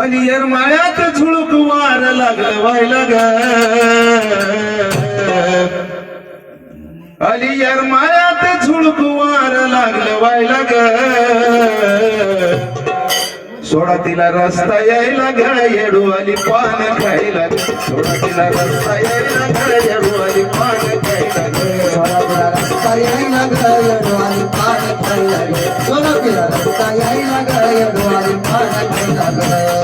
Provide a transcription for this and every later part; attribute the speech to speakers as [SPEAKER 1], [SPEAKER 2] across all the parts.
[SPEAKER 1] Earlier माळ्यात झुळूक वार लागलं व्हायला ग अलियर माळ्यात झुळूक वार लागलं व्हायला ग सोडा तिला रस्ता यायला घ येडू आली पान खायला सोडा तिला रस्ता यायला ग येडू आली पान खायला
[SPEAKER 2] सोडा तिला रस्ता यायला ग येडवाली पान खायला सोडा तिला रस्ता यायला ग येडवाली पान खायला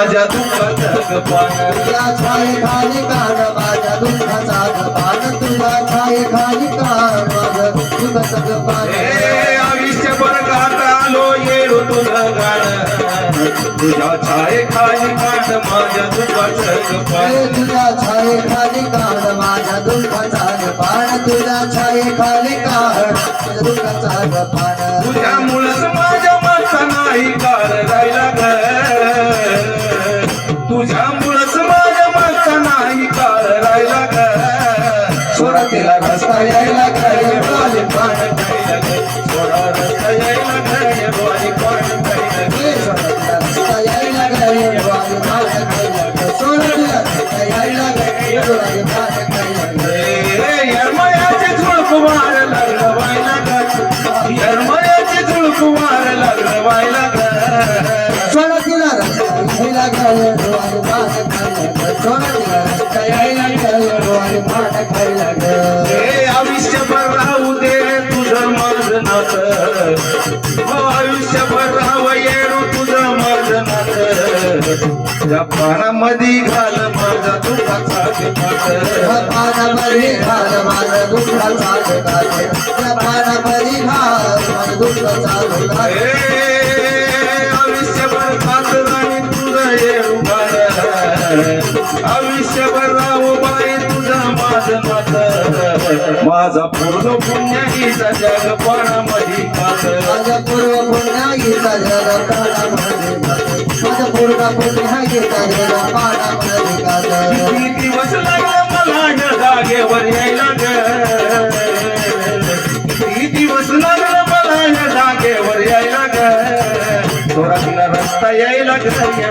[SPEAKER 1] माझ्या दुःखाचा पान
[SPEAKER 2] तुला छाये खाली कान माझ्या दुःखाचा गपान तुला छाये खाली काढ माझं दुःखाचं गपान
[SPEAKER 1] हे आयुष्यभर गात आलो तुझं गाणं तुझ्या माझ्या
[SPEAKER 2] छाये खाली कान माझ्या दुःखाचा गपान तुझ्या छाये खाली माझ्या दुःखाचा गपान
[SPEAKER 1] सोडा तिला रस्ता यायला पान खायला ग सोडा रस्ता यायला खायला ग
[SPEAKER 2] ए सोडा रस्ता यायला पान खायला ग सोडा रस्ता यायला खायला ग
[SPEAKER 1] ए, यरमळ्याचे झुळक वार लागलं व्हायला ग यरमळ्याचे झुळक वार लागलं व्हायला ग
[SPEAKER 2] सोडा तिला रस्ता यायला पान खायला ग सोडा तिला रस्ता यायला ग
[SPEAKER 1] हे आयुष्यभर राहू दे तुझं माझं नातं. हो आयुष्यभर राहावं येणू तुझं माझं नातं. या पानामध्ये घाल माझा दुःखाचा
[SPEAKER 2] पानामध्ये घाल माझं दुःखाचा पानामध्ये घाल माझं दुःखाचा
[SPEAKER 1] आयुष्यभर खात राही तुझं येऊ घाल आयुष्यभर राहू बाई माझं माझा पूर्ण पुण्य हिचा जग पानामध्ये खात
[SPEAKER 2] माझ्या पूर्व पुण्याईचा जग पानामध्ये घाल माझ्या पूर्ण पुण्याईचा जग घाल
[SPEAKER 1] किती दिवस लागला मला या जागेवर यायला ग? किती दिवस लागला मला या जागेवर यायला ग? थोडा तिला रस्ता यायला ग खायला